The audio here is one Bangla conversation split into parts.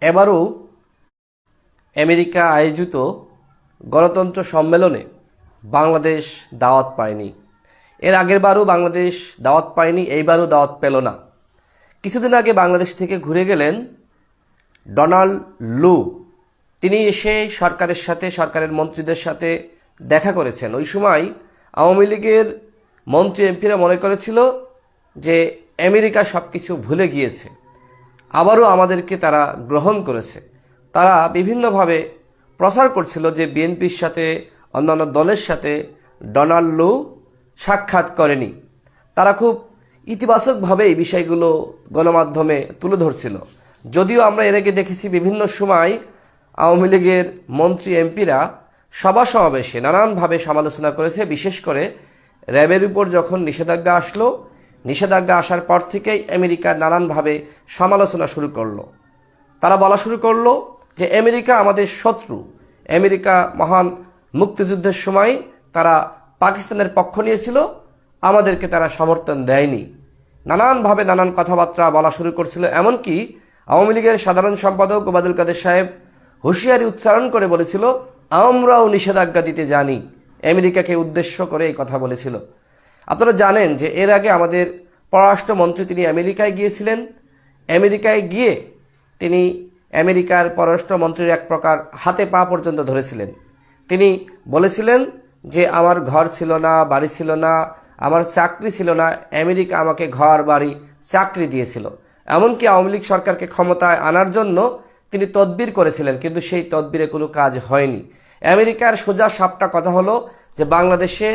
এবারও আমেরিকা আয়োজিত গণতন্ত্র সম্মেলনে বাংলাদেশ দাওয়াত পায়নি। এর আগের বারও বাংলাদেশ দাওয়াত পায়নি, এইবারও দাওয়াত পেল না। কিছুদিন আগে বাংলাদেশ থেকে ঘুরে গেলেন ডোনাল্ড লু। তিনি এসে সরকারের সাথে, সরকারের মন্ত্রীদের সাথে দেখা করেছেন। ওই সময় আওয়ামী লীগের মন্ত্রী এমপিরা মনে করেছিল যে আমেরিকা সব কিছু ভুলে গিয়েছে। আবারও আমাদেরকে তারা গ্রহণ করেছে। তারা বিভিন্নভাবে প্রচার করছিল যে বিএনপির সাথে, অন্যান্য দলের সাথে ডোনাল্ড লু সাক্ষাৎ করেনি। তারা খুব ইতিবাচকভাবে এই বিষয়গুলো গণমাধ্যমে তুলে ধরছিল। যদিও আমরা এর আগে দেখেছি বিভিন্ন সময় আওয়ামী লীগের মন্ত্রী, এমপিরা সভা সমাবেশে নানানভাবে সমালোচনা করেছে। বিশেষ করে র্যাবের উপর যখন নিষেধাজ্ঞা আসলো নিষেধাজ্ঞা আসার পর থেকেই আমেরিকা নানানভাবে সমালোচনা শুরু করল। তারা বলা শুরু করল যে আমেরিকা আমাদের শত্রু। আমেরিকা মহান মুক্তিযুদ্ধের সময় তারা পাকিস্তানের পক্ষ নিয়েছিল, আমাদেরকে তারা সমর্থন দেয়নি। নানানভাবে নানান কথাবার্তা বলা শুরু করছিল, এমনকি আওয়ামী লীগের সাধারণ সম্পাদক ওবায়দুল কাদের সাহেব হুঁশিয়ারি উচ্চারণ করে বলেছিল, আমরাও নিষেধাজ্ঞা দিতে জানি। আমেরিকাকে উদ্দেশ্য করে এই কথা বলেছিল। আপনারা জানেন যে এর আগে আমাদের পররাষ্ট্রমন্ত্রী তিনি আমেরিকায় গিয়েছিলেন। আমেরিকায় গিয়ে তিনি আমেরিকার পররাষ্ট্রমন্ত্রীর এক প্রকার হাতে পা পর্যন্ত ধরেছিলেন। তিনি বলেছিলেন যে, আমার ঘর ছিল না, বাড়ি ছিল না, আমার চাকরি ছিল না, আমেরিকা আমাকে ঘর, বাড়ি, চাকরি দিয়েছিল। এমনকি আওয়ামী লীগ সরকারকে ক্ষমতায় আনার জন্য তিনি তদবির করেছিলেন, কিন্তু সেই তদবিরে কোনো কাজ হয়নি। আমেরিকার সোজা সাপটা কথা হলো যে, বাংলাদেশে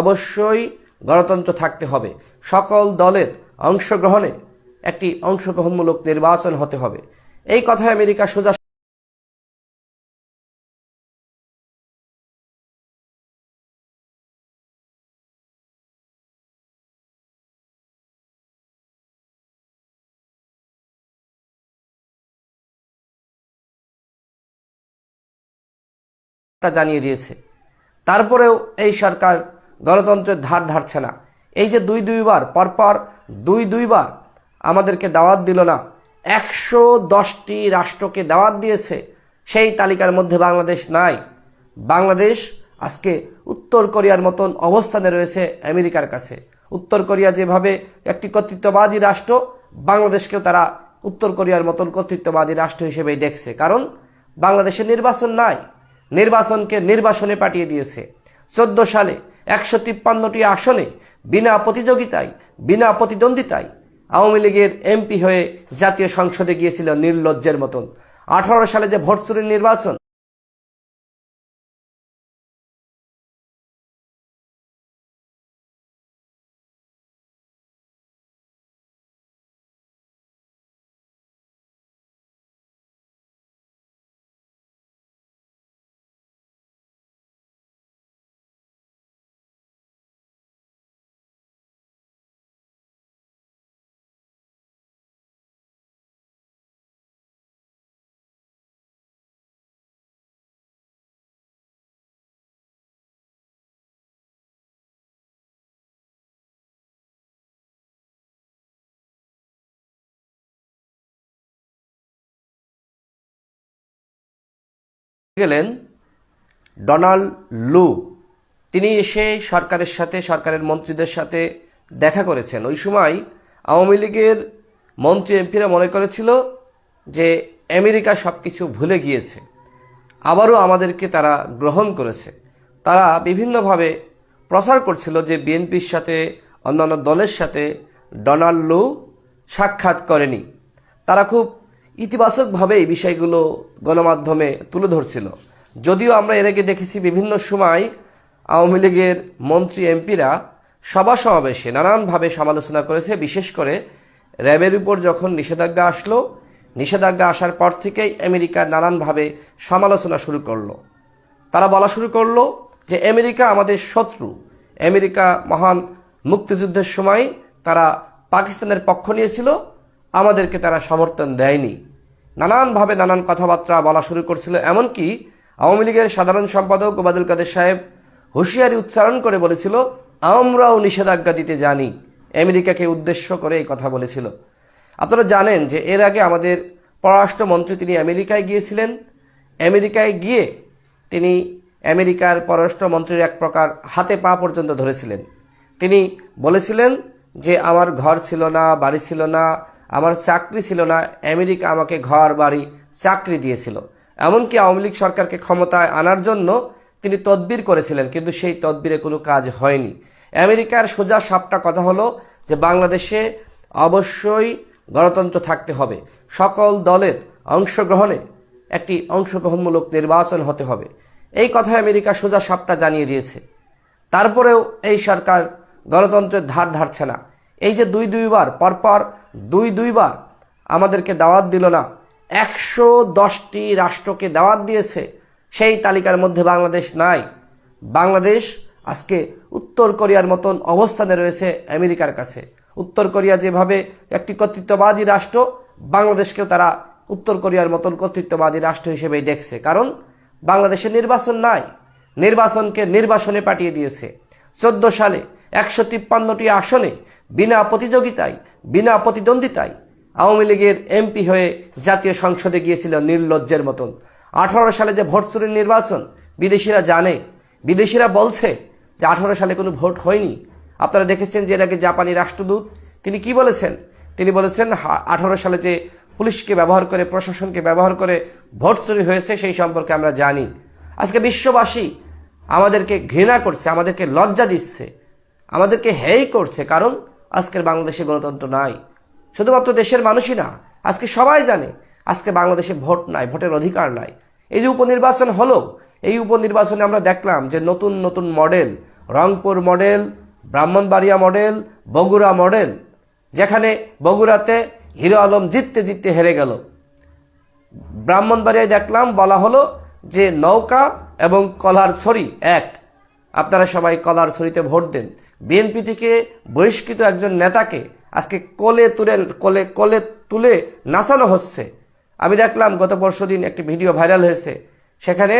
অবশ্যই গণতন্ত্র থাকতে হবে। সকল দলের অংশগ্রহণে একটি অংশগ্রহণমূলক নির্বাচন হতে হবে। এই কথা আমেরিকা সোজা জানিয়ে দিয়েছে। তারপরেও এই সরকার গণতন্ত্রের ধার ধারছে না। এই যে দুই দুইবার, পরপর দুই দুইবার আমাদেরকে দাওয়াত দিল না, একশো দশটি রাষ্ট্রকে দাওয়াত দিয়েছে, সেই তালিকার মধ্যে বাংলাদেশ নাই। বাংলাদেশ আজকে উত্তর কোরিয়ার মতন অবস্থানে রয়েছে আমেরিকার কাছে। উত্তর কোরিয়া যেভাবে একটি কর্তৃত্ববাদী রাষ্ট্র, বাংলাদেশকেও তারা উত্তর কোরিয়ার মতন কর্তৃত্ববাদী রাষ্ট্র হিসেবেই দেখছে। কারণ বাংলাদেশে নির্বাচন নাই, নির্বাচনকে নির্বাসনে পাঠিয়ে দিয়েছে। চোদ্দ সালে একশো তিপ্পান্নটি আসনে বিনা প্রতিযোগিতায়, বিনা প্রতিদ্বন্দ্বিতায় আওয়ামী লীগের এমপি হয়ে জাতীয় সংসদে গিয়েছিল নির্লজ্জের মতন। আঠারো সালে যে ভোট নির্বাচন গেলেন ডোনাল্ড লু। তিনি এসে সরকারের সাথে, সরকারের মন্ত্রীদের সাথে দেখা করেছেন। ওই সময় আওয়ামী লীগের মন্ত্রী এমপিরা মনে করেছিল যে আমেরিকা সব কিছু ভুলে গিয়েছে। আবারও আমাদেরকে তারা গ্রহণ করেছে। তারা বিভিন্নভাবে প্রচার করছিল যে বিএনপির সাথে, অন্যান্য দলের সাথে ডোনাল্ড লু সাক্ষাৎ করেনি। তারা খুব ইতিবাচকভাবে এই বিষয়গুলো গণমাধ্যমে তুলে ধরছিল। যদিও আমরা এর আগে দেখেছি বিভিন্ন সময় আওয়ামী লীগের মন্ত্রী, এমপিরা সভা সমাবেশে নানানভাবে সমালোচনা করেছে। বিশেষ করে র্যাবের উপর যখন নিষেধাজ্ঞা আসলো, নিষেধাজ্ঞা আসার পর থেকেই আমেরিকা নানানভাবে সমালোচনা শুরু করল। তারা বলা শুরু করল যে, আমেরিকা আমাদের শত্রু। আমেরিকা মহান মুক্তিযুদ্ধের সময় তারা পাকিস্তানের পক্ষ নিয়েছিল। আমাদেরকে তারা সমর্থন দেয়নি। নানানভাবে নানান কথাবার্তা বলা শুরু করছিল, এমনকি আওয়ামী লীগের সাধারণ সম্পাদক ওবায়দুল কাদের সাহেব হুঁশিয়ারি উচ্চারণ করে বলেছিল, আমরাও নিষেধাজ্ঞা দিতে জানি। আমেরিকাকে উদ্দেশ্য করে এই কথা বলেছিল। আপনারা জানেন যে এর আগে আমাদের পররাষ্ট্রমন্ত্রী তিনি আমেরিকায় গিয়েছিলেন। আমেরিকায় গিয়ে তিনি আমেরিকার পররাষ্ট্রমন্ত্রীর এক প্রকার হাতে পা পর্যন্ত ধরেছিলেন। তিনি বলেছিলেন যে, আমার ঘর ছিল না, বাড়ি ছিল না আমার চাকরি ছিল না, আমেরিকা আমাকে ঘর, বাড়ি, চাকরি দিয়েছিল। এমনকি আওয়ামী লীগ সরকারকে ক্ষমতায় আনার জন্য তিনি তদবির করেছিলেন, কিন্তু সেই তদবিরে কোনো কাজ হয়নি। আমেরিকার সোজা সাপটা কথা হলো যে বাংলাদেশে অবশ্যই গণতন্ত্র থাকতে হবে। সকল দলের অংশগ্রহণে একটি অংশগ্রহণমূলক নির্বাচন হতে হবে। এই কথা আমেরিকা সোজা সাপটা জানিয়ে দিয়েছে। তারপরেও এই সরকার গণতন্ত্রের ধার ধারছে না। এই যে দুই দুইবার, পরপর দুই দুইবার আমাদেরকে দাওয়াত দিল না, একশো দশটি রাষ্ট্রকে দাওয়াত দিয়েছে, সেই তালিকার মধ্যে বাংলাদেশ নাই। বাংলাদেশ আজকে উত্তর কোরিয়ার মতন অবস্থানে রয়েছে আমেরিকার কাছে। উত্তর কোরিয়া যেভাবে একটি কর্তৃত্ববাদী রাষ্ট্র, বাংলাদেশকেও তারা উত্তর কোরিয়ার মতন কর্তৃত্ববাদী রাষ্ট্র হিসেবেই দেখছে। কারণ বাংলাদেশে নির্বাচন নাই, নির্বাচনকে নির্বাসনে পাঠিয়ে দিয়েছে। চোদ্দ সালে একশো তিপ্পান্নটি আসনে বিনা প্রতিযোগিতায়, বিনা প্রতিদ্বন্দ্বিতায় আওয়ামী লীগের এমপি হয়ে জাতীয় সংসদে গিয়েছিল নির্লজ্জের মতন। আঠারো সালে যে ভোট চুরির নির্বাচন, বিদেশিরা জানে। বিদেশিরা বলছে যে আঠারো সালে কোনো ভোট হয়নি। আপনারা দেখেছেন যে এর আগে জাপানি রাষ্ট্রদূত, তিনি কি বলেছেন? তিনি বলেছেন আঠারো সালে যে পুলিশকে ব্যবহার করে, প্রশাসনকে ব্যবহার করে ভোট চুরি হয়েছে, সেই সম্পর্কে আমরা জানি। আজকে বিশ্ববাসী আমাদেরকে ঘৃণা করছে, আমাদেরকে লজ্জা দিচ্ছে, আমাদেরকে হেই করছে। কারণ আজকের বাংলাদেশে গণতন্ত্র নাই। শুধুমাত্র দেশের মানুষই না, আজকে সবাই জানে, আজকে বাংলাদেশে ভোট নাই, ভোটের অধিকার নাই। এই যে উপনির্বাচন হলো, এই উপনির্বাচনে আমরা দেখলাম যে নতুন নতুন model, Rangpur model, Brahmanbaria model, Bogura model, যেখানে বগুড়াতে হিরো আলম জিততে জিততে হেরে গেল। ব্রাহ্মণবাড়িয়ায় দেখলাম, বলা হলো যে নৌকা এবং কলার ছড়ি এক। আপনারা সবাই কলার ছড়িতে ভোট দেন। বিএনপি থেকে বহিষ্কৃত একজন নেতাকে আজকে কোলে তুলে, কোলে কোলে তুলে নাচানো হচ্ছে। আমি দেখলাম গত পরশু দিন একটি ভিডিও ভাইরাল হয়েছে। সেখানে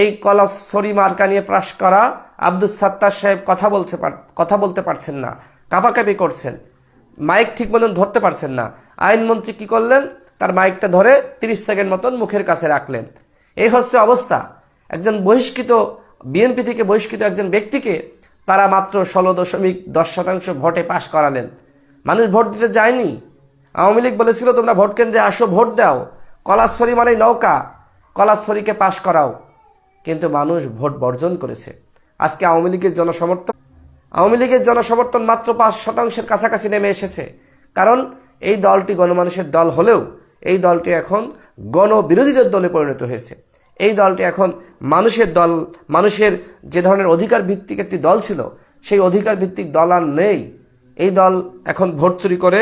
এই কলাছড়ি মার্কা নিয়ে প্রাস করা আব্দুল সাত্তার সাহেব কথা বলছে কথা বলতে পারছেন না। কাপাকাপি করছেন। মাইক ঠিক মতন ধরতে পারছেন না। আইনমন্ত্রী কি করলেন? তার মাইকটা ধরে তিরিশ সেকেন্ড মতন মুখের কাছে রাখলেন। এই হচ্ছে অবস্থা। একজন বহিষ্কৃত, বিএনপি থেকে বহিষ্কৃত একজন ব্যক্তিকে তারা মাত্র ষোলো দশমিক দশ শতাংশ ভোটে পাশ করালেন। মানুষ ভোট দিতে যায়নি। আওয়ামী লীগ বলেছিল, তোমরা ভোট কেন্দ্রে আসো, ভোট দাও। কলাশ্বরী মানে নৌকা। কলাশ্বরীকে পাশ করাও। কিন্তু মানুষ ভোট বর্জন করেছে। আজকে আওয়ামী লীগের জনসমর্থন আওয়ামী লীগের জনসমর্থন মাত্র পাঁচ শতাংশের কাছাকাছি নেমে এসেছে। কারণ এই দলটি গণমানুষের দল হলেও এই দলটি এখন গণবিরোধীদের দলে পরিণত হয়েছে। এই দলটি এখন মানুষের দল, মানুষের যে ধরনের অধিকার ভিত্তিক একটি দল ছিল, সেই অধিকার ভিত্তিক দল আর নেই। এই দল এখন ভোট চুরি করে,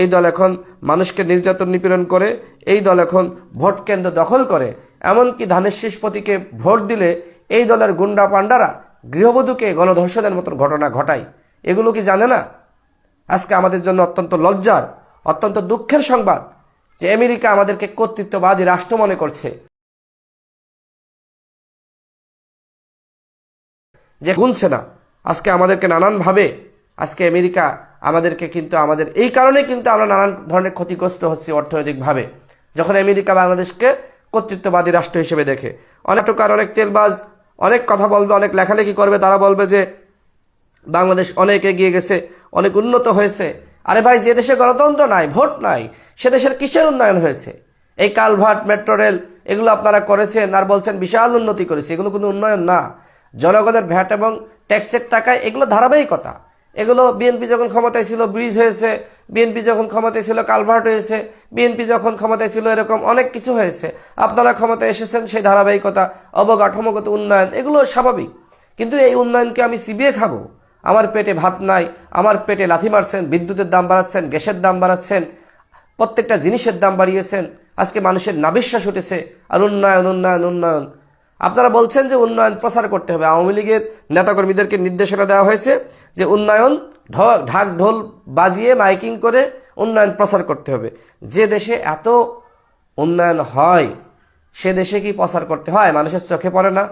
এই দল এখন মানুষকে নির্যাতন নিপীড়ন করে, এই দল এখন ভোট কেন্দ্র দখল করে। এমনকি ধানের শীষ প্রতীকে ভোট দিলে এই দলের গুন্ডা পাণ্ডারা গৃহবধূকে গণধর্ষণের মতন ঘটনা ঘটায়। এগুলো কি জানে না? আজকে আমাদের জন্য অত্যন্ত লজ্জার, অত্যন্ত দুঃখের সংবাদ যে আমেরিকা আমাদেরকে কর্তৃত্ববাদী রাষ্ট্র মনে করছে। যে গুনছে না। আজকে আমাদেরকে নানানভাবে, আজকে আমেরিকা আমাদেরকে কিন্তু আমাদের, এই কারণে কিন্তু আমরা নানান ধরনের ক্ষতিগ্রস্ত হচ্ছি অর্থনৈতিকভাবে। যখন আমেরিকা বাংলাদেশকে কর্তৃত্ববাদী রাষ্ট্র হিসেবে দেখে, অনেক টোকার, অনেক তেলবাজ, অনেক কথা বলবে, অনেক লেখালেখি করবে, তারা বলবে যে বাংলাদেশ অনেক এগিয়ে গেছে, অনেক উন্নত হয়েছে। আরে ভাই, যে দেশে গণতন্ত্র নাই, ভোট নাই, সে দেশের কিসের উন্নয়ন হয়েছে? এই কালভার্ট, মেট্রো রেল, এগুলো আপনারা করেছেন আর বলছেন বিশাল উন্নতি করেছে, এগুলো কোনো উন্নয়ন না। জনগণের ভ্যাট এবং ট্যাক্সের টাকায় এগুলো ধারাবাহিকতা। এগুলো বিএনপি যখন ক্ষমতায় ছিল, ব্রিজ হয়েছে, বিএনপি যখন ক্ষমতায় ছিল, কালভার্ট হয়েছে, বিএনপি যখন ক্ষমতায় ছিল, এরকম অনেক কিছু হয়েছে। আপনারা ক্ষমতায় এসেছেন, সেই ধারাবাহিকতা, অবকাঠামোগত উন্নয়ন, এগুলো স্বাভাবিক। কিন্তু এই উন্নয়নকে আমি চিবিয়ে খাব। আমার পেটে ভাত নাই, আমার পেটে লাথি মারছেন, বিদ্যুতের দাম বাড়াচ্ছেন, গ্যাসের দাম বাড়াচ্ছেন, প্রত্যেকটা জিনিসের দাম বাড়িয়েছেন। আজকে মানুষের নাবিশ্বাস উঠেছে, আর উন্নয়ন উন্নয়ন উন্নয়ন। আপনারা বলছেন যে উন্নয়ন প্রচার করতে হবে। আওয়ামী লীগের নেতাকর্মীদেরকে নির্দেশনা দেওয়া হয়েছে যে উন্নয়ন ঢাক ঢোল বাজিয়ে মাইকিং করে উন্নয়ন প্রচার করতে হবে। যে দেশে এত উন্নয়ন হয়, সে দেশে কি প্রচার করতে হয়? মানুষের চোখে পড়ে না।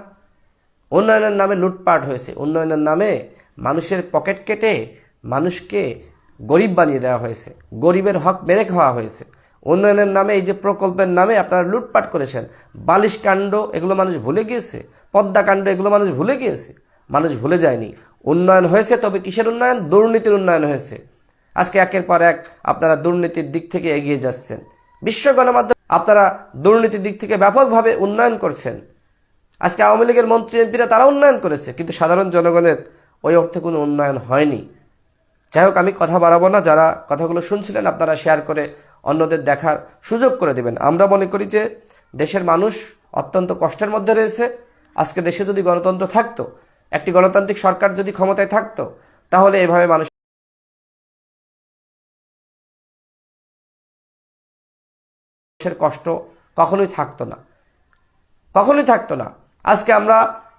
উন্নয়নের নামে লুটপাট হয়েছে। উন্নয়নের নামে মানুষের পকেট কেটে মানুষকে গরিব বানিয়ে দেওয়া হয়েছে। গরিবের হক মেরে খাওয়া হয়েছে। উন্নয়নের নামে, এই যে প্রকল্পের নামে আপনারা লুটপাট করেছেন। বালিশ কাণ্ড, এগুলো মানুষ ভুলে গিয়েছে। পদ্মা কাণ্ড, এগুলো মানুষ ভুলে গিয়েছে। মানুষ ভুলে যায়নি। উন্নয়ন হয়েছে, তবে কিসের উন্নয়ন? দুর্নীতির উন্নয়ন হয়েছে। আজকে একের পর এক আপনারা দুর্নীতির দিক থেকে এগিয়ে যাচ্ছেন। বিশ্ব গণমাধ্যম, আপনারা দুর্নীতির দিক থেকে ব্যাপকভাবে উন্নয়ন করছেন। আজকে আওয়ামী লীগের মন্ত্রী এমপিরা তারা উন্নয়ন করেছে, কিন্তু সাধারণ জনগণের ওই অর্থে কোনো উন্নয়ন হয়নি। যাই হোক, আমি কথা বাড়াবো না। যারা কথাগুলো শুনছিলেন, আপনারা শেয়ার করে অন্যদের দেখার সুযোগ করে দেবেন। আমরা মনে করি যে দেশের মানুষ অত্যন্ত কষ্টের মধ্যে রয়েছে। আজকে দেশে যদি গণতন্ত্র থাকতো, একটি গণতান্ত্রিক সরকার যদি ক্ষমতায় থাকতো, তাহলে এভাবে মানুষ মানুষের কষ্ট কখনোই থাকতো না। কখনোই থাকতো না। আজকে আমরা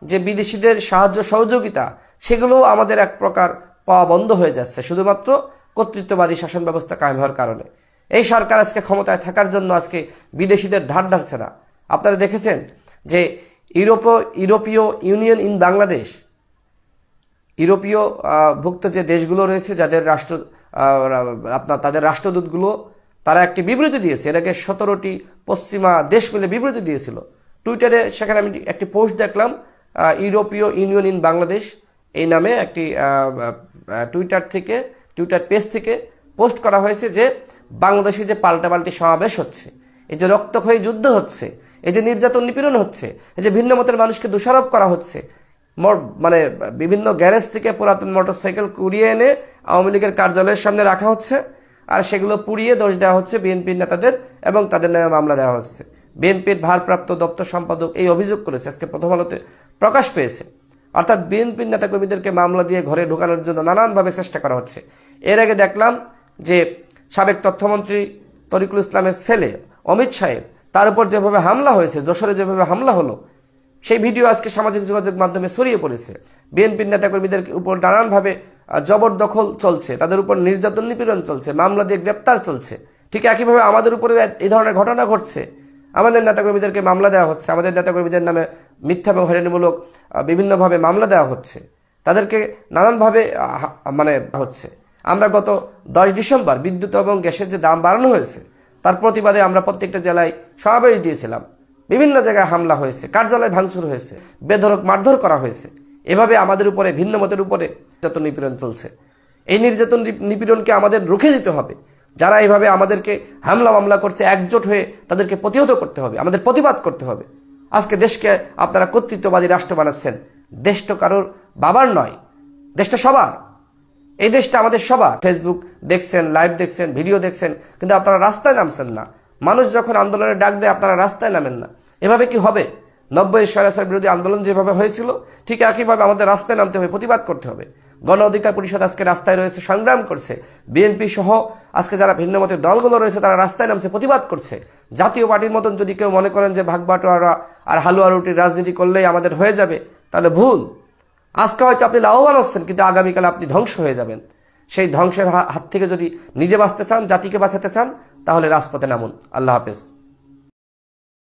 যে বিদেশিদের সাহায্য সহযোগিতা সেগুলো আমাদের এক প্রকার পাওয়া বন্ধ হয়ে যাচ্ছে। শুধুমাত্র কর্তৃত্ববাদী শাসন ব্যবস্থা কায়েম হওয়ার কারণে। এই সরকার আজকে ক্ষমতায় থাকার জন্য আজকে বিদেশিদের ধার ধারছে না। আপনারা দেখেছেন যে ইউরোপ ইউরোপীয় ইউনিয়ন ইন বাংলাদেশ, ইউরোপীয় ভুক্ত যে দেশগুলো রয়েছে, যাদের রাষ্ট্র আপনার তাদের রাষ্ট্রদূতগুলো, তারা একটি বিবৃতি দিয়েছে। এটাকে সতেরোটি পশ্চিমা দেশ মিলে বিবৃতি দিয়েছিল। টুইটারে সেখানে আমি একটি পোস্ট দেখলাম ইউরোপীয় ইউনিয়ন ইন বাংলাদেশ, এই নামে একটি টুইটার থেকে, টুইটার পেজ থেকে পোস্ট করা হয়েছে যে বাংলাদেশে যে পাল্টাপাল্টি সমাবেশ হচ্ছে, এই যে রক্তক্ষয়ী যুদ্ধ হচ্ছে, এই যে নির্যাতন নিপীড়ন হচ্ছে, এই যে ভিন্ন মতের মানুষকে দোষারোপ করা হচ্ছে মানে বিভিন্ন গ্যারেজ থেকে পুরাতন মোটরসাইকেল কুড়িয়ে এনে আওয়ামী লীগের কার্যালয়ের সামনে রাখা হচ্ছে, আর সেগুলো পুড়িয়ে দোষ দেওয়া হচ্ছে বিএনপির নেতাদের এবং তাদের নামে মামলা দেওয়া হচ্ছে। বিএনপির ভারপ্রাপ্ত দপ্তর সম্পাদক এই অভিযোগ করেছে, আজকে প্রথম আলোতে প্রকাশ পেয়েছে। অর্থাৎ বিএনপির নেতাকর্মীদেরকে মামলা দিয়ে ঘরে ঢুকানোর জন্য নানানভাবে চেষ্টা করা হচ্ছে। এর আগে দেখলাম যে সাবেক তথ্যমন্ত্রী তরিকুল ইসলামের ছেলে অমিত সাহেব তার উপর যেভাবে হামলা হয়েছে, যশোরে যেভাবে হামলা হলো, সেই ভিডিও আজকে সামাজিক যোগাযোগ মাধ্যমে ছড়িয়ে পড়েছে। বিএনপির নেতাকর্মীদের উপর নানানভাবে জবরদখল চলছে, তাদের উপর নির্যাতন নিপীড়ন চলছে, মামলা দিয়ে গ্রেপ্তার চলছে। ঠিক একইভাবে আমাদের উপরে এই ধরনের ঘটনা ঘটছে। আমাদের নেতাকর্মীদেরকে মামলা দেওয়া হচ্ছে, আমাদের নেতাকর্মীদের নামে মিথ্যা এবং হয়রানিমূলক বিভিন্নভাবে মামলা দেওয়া হচ্ছে। তাদেরকে নানানভাবে মানে হচ্ছে। আমরা গত দশ ডিসেম্বর বিদ্যুৎ এবং গ্যাসের যে দাম বাড়ানো হয়েছে, তার প্রতিবাদে আমরা প্রত্যেকটা জেলায় সমাবেশ দিয়েছিলাম। বিভিন্ন জায়গায় হামলা হয়েছে, কার্যালয় ভাঙচুর হয়েছে বেধরক মারধর করা হয়েছে। এভাবে আমাদের উপরে, ভিন্ন মতের উপরে নির্যাতন নিপীড়ন চলছে। এই নির্যাতন নিপীড়নকে আমাদের রুখে দিতে হবে। যারা এভাবে আমাদেরকে হামলা মামলা করছে, একজোট হয়ে তাদেরকে প্রতিহত করতে হবে, আমাদের প্রতিবাদ করতে হবে। আজকে দেশকে আপনারা কর্তৃত্ববাদী রাষ্ট্র বানাচ্ছেন। দেশ তো কারোর বাবার নয় দেশটা সবার। এই দেশটা আমাদের সবার। ফেসবুক দেখছেন লাইভ দেখছেন ভিডিও দেখছেন, কিন্তু আপনারা রাস্তায় নামছেন না। মানুষ যখন আন্দোলনের ডাক দেয়, আপনারা রাস্তায় নামেন না। এভাবে কি হবে? নব্বই স্বৈরাচার বিরোধী আন্দোলন যেভাবে হয়েছিল, ঠিক একইভাবে আমাদের রাস্তায় নামতে হবে, প্রতিবাদ করতে হবে। গণ অধিকার পরিষদ আজকে রাস্তায় রয়েছে, সংগ্রাম করছে। বিএনপি সহ আজকে যারা ভিন্ন মতের দলগুলো রয়েছে, তারা রাস্তায় নামছে, প্রতিবাদ করছে। জাতীয় পার্টির মতন যদি কেউ মনে করেন যে ভাগ বাটোয়ারা আর হালুয়া রুটির রাজনীতি করলেই আমাদের হয়ে যাবে, তাহলে ভুল। আজকে হয়তো আপনি লাভবান হচ্ছেন, কিন্তু আগামীকাল আপনি ধ্বংস হয়ে যাবেন। সেই ধ্বংসের হাত থেকে যদি নিজে বাঁচতে চান, জাতিকে বাঁচাতে চান, তাহলে রাজপথে নামুন। আল্লাহ হাফেজ।